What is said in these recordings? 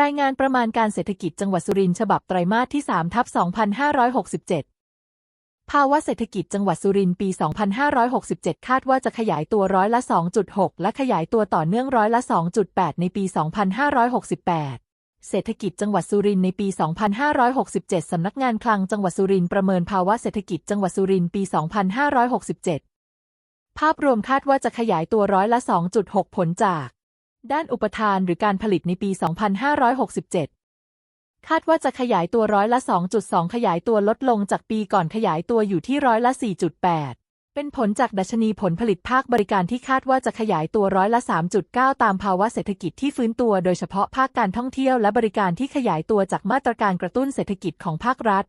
รายงานประมาณการเศรษฐกิจจังหวัดสุรินทร์ฉบับไตรมาสที่3ทับ2567 ภาวะเศรษฐกิจจังหวัดสุรินทร์ปี 2567 คาดว่าจะขยายตัวร้อยละ 2.6 และขยายตัวต่อเนื่องร้อยละ 2.8 ในปี 2568เศรษฐกิจจังหวัดสุรินทร์ในปี 2567 สำนักงานคลังจังหวัดสุรินทร์ประเมินภาวะเศรษฐกิจจังหวัดสุรินทร์ปี 2567 ภาพรวมคาดว่าจะขยายตัวร้อยละ 2.6 ผลจาก ด้านอุปทานหรือการผลิตในปี 2567 คาดว่าจะขยายตัวร้อยละ 2.2 ขยายตัวลดลงจากปีก่อนขยายตัวอยู่ที่ร้อยละ 4.8 เป็นผลจากดัชนีผลผลิตภาคบริการที่คาดว่าจะขยายตัวร้อยละ 3.9 ตามภาวะเศรษฐกิจที่ฟื้นตัวโดยเฉพาะภาคการท่องเที่ยวและบริการที่ขยายตัวจากมาตรการกระตุ้นเศรษฐกิจของภาครัฐ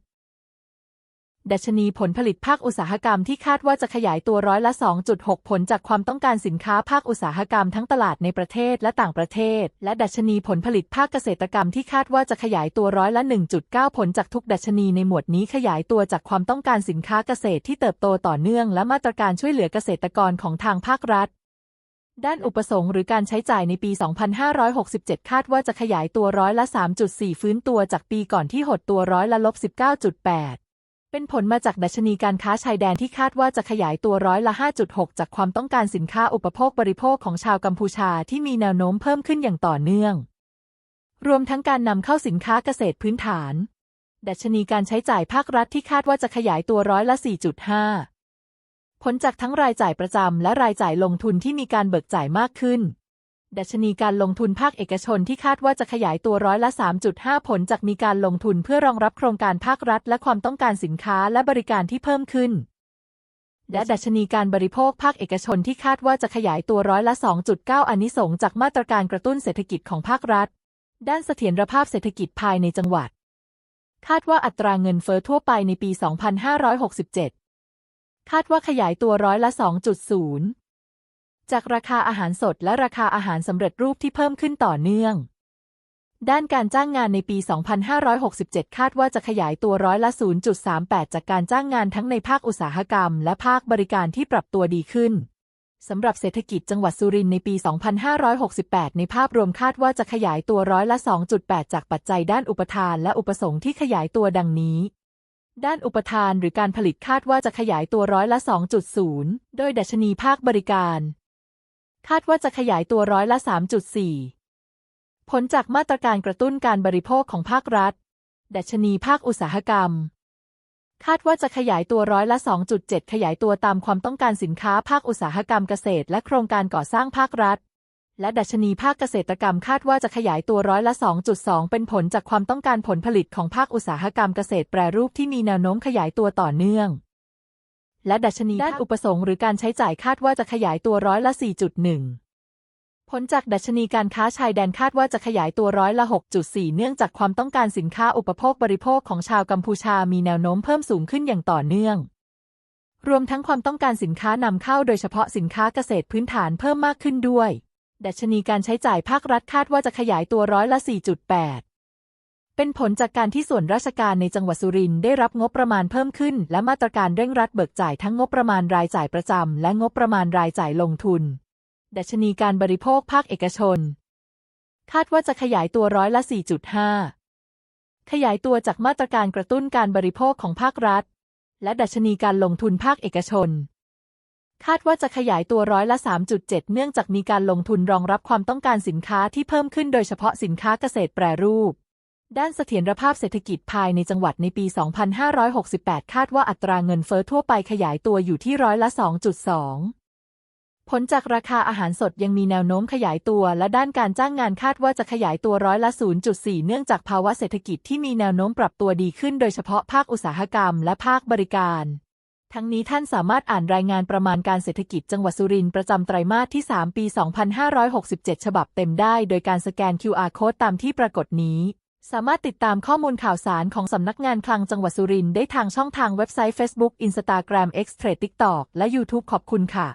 ดัชนีผลผลิตภาคอุตสาหกรรมที่คาดว่าจะขยายตัวร้อยละ 2.6 ผลจากความต้องการสินค้าภาคอุตสาหกรรมทั้งตลาดในประเทศและต่างประเทศ และดัชนีผลผลิตภาคเกษตรกรรมที่คาดว่าจะขยายตัวร้อยละ 1.9 ผลจากทุกดัชนีในหมวดนี้ขยายตัวจากความต้องการสินค้าเกษตรที่เติบโตต่อเนื่อง และมาตรการช่วยเหลือเกษตรกรของทางภาครัฐด้านอุปสงค์หรือการใช้จ่ายในปี 2567 คาดว่าจะขยายตัวร้อยละ 3.4 ฟื้นตัวจากปีก่อนที่หดตัวร้อยละลบ19.8 เป็นผลมาจากดัชนีการค้าชายแดนที่คาดว่าจะขยายตัวร้อยละ 5.6 จากความต้องการสินค้าอุปโภคบริโภคของชาวกัมพูชาที่มีแนวโน้มเพิ่มขึ้นอย่างต่อเนื่อง รวมทั้งการนำเข้าสินค้าเกษตรพื้นฐาน ดัชนีการใช้จ่ายภาครัฐที่คาดว่าจะขยายตัวร้อยละ 4.5 ผลจากทั้งรายจ่ายประจำและรายจ่ายลงทุนที่มีการเบิกจ่ายมากขึ้น ดัชนีการลงทุนภาคเอกชนที่คาดว่าจะขยายตัวร้อยละ 3.5 ผลจากมีการลงทุนเพื่อรองรับโครงการภาครัฐ และความต้องการสินค้าและบริการที่เพิ่มขึ้น และดัชนีการบริโภคภาคเอกชนที่คาดว่าจะขยายตัวร้อยละ 2.9อานนิสงจากมาตรการกระตุ้นเศรษฐกิจของภาครัฐ ด้านเสถียรภาพเศรษฐกิจภายในจังหวัด คาดว่าอัตราเงินเฟ้อทั่วไปในปี 2567 คาดว่าขยายตัวร้อยละ 2.0 จากราคาอาหารสดและราคาอาหารสำเร็จรูปที่เพิ่มขึ้นต่อเนื่อง ด้านการจ้างงานในปี 2567 คาดว่าจะขยายตัวร้อยละ 0.38 จากการจ้างงานทั้งในภาคอุตสาหกรรม และภาคบริการที่ปรับตัวดีขึ้นสำหรับเศรษฐกิจจังหวัดสุรินทร์ในปี 2568 ในภาพรวมคาดว่าจะขยายตัวร้อยละ 2.8 จากปัจจัยด้านอุปทานและอุปสงค์ที่ขยายตัวดังนี้ ด้านอุปทานหรือการผลิตคาดว่าจะขยายตัวร้อยละ 2.0 โดยดัชนีภาคบริการ คาดว่าจะขยายตัวร้อยละ 3.4 ผลจากมาตรการกระตุ้นการบริโภคของภาครัฐ ดัชนีภาคอุตสาหกรรม คาดว่าจะขยายตัวร้อยละ 2.7 ขยายตัวตามความต้องการสินค้าภาคอุตสาหกรรมเกษตร และโครงการก่อสร้างภาครัฐ และดัชนีภาคเกษตรกรรมคาดว่าจะขยายตัวร้อยละ 2.2 เป็นผลจากความต้องการผลผลิตของภาคอุตสาหกรรมเกษตรแปรรูปที่มีแนวโน้มขยายตัวต่อเนื่อง และดัชนีด้านอุปสงค์หรือการใช้จ่ายคาดว่าจะขยายตัวร้อยละ 4.1 ผลจากดัชนีการค้าชายแดนคาดว่าจะขยายตัวร้อยละ 6.4 เนื่องจากความต้องการสินค้าอุปโภคบริโภคของชาวกัมพูชามีแนวโน้มเพิ่มสูงขึ้นอย่างต่อเนื่อง รวมทั้งความต้องการสินค้านำเข้าโดยเฉพาะสินค้าเกษตรพื้นฐานเพิ่มมากขึ้นด้วย ดัชนีการใช้จ่ายภาครัฐคาดว่าจะขยายตัวร้อยละ 4.8 เป็นผลจากการที่ส่วนราชการในจังหวัดสุรินทร์ได้รับงบประมาณเพิ่มขึ้น และมาตรการเร่งรัดเบิกจ่ายทั้งงบประมาณรายจ่ายประจำและงบประมาณรายจ่ายลงทุน ดัชนีการบริโภคภาคเอกชน คาดว่าจะขยายตัวร้อยละ 4.5 ขยายตัวจากมาตรการกระตุ้นการบริโภคของภาครัฐ และดัชนีการลงทุนภาคเอกชน คาดว่าจะขยายตัวร้อยละ 3.7 เนื่องจากมีการลงทุนรองรับความต้องการสินค้าที่เพิ่มขึ้นโดยเฉพาะสินค้าเกษตรแปรรูป ด้านเสถียรภาพเศรษฐกิจภายในจังหวัดในปี 2568 คาดว่าอัตราเงินเฟ้อทั่วไปขยายตัวอยู่ที่ร้อยละ 2.2 ผลจากราคาอาหารสดยังมีแนวโน้มขยายตัว และด้านการจ้างงานคาดว่าจะขยายตัวร้อยละ 0.4 เนื่องจากภาวะเศรษฐกิจที่มีแนวโน้มปรับตัวดีขึ้นโดยเฉพาะภาคอุตสาหกรรมและภาคบริการ ทั้งนี้ท่านสามารถอ่านรายงานประมาณการเศรษฐกิจจังหวัดสุรินทร์ประจำไตรมาสที่ 3 ปี 2567 ฉบับเต็มได้ โดยการสแกน QR Code ตามที่ปรากฏนี้ สามารถติดตามข้อมูลข่าวสารของสำนักงานคลังจังหวัดสุรินทร์ได้ทางช่องทางเว็บไซต์ Facebook Instagram X Trade TikTok และ YouTube ขอบคุณค่ะ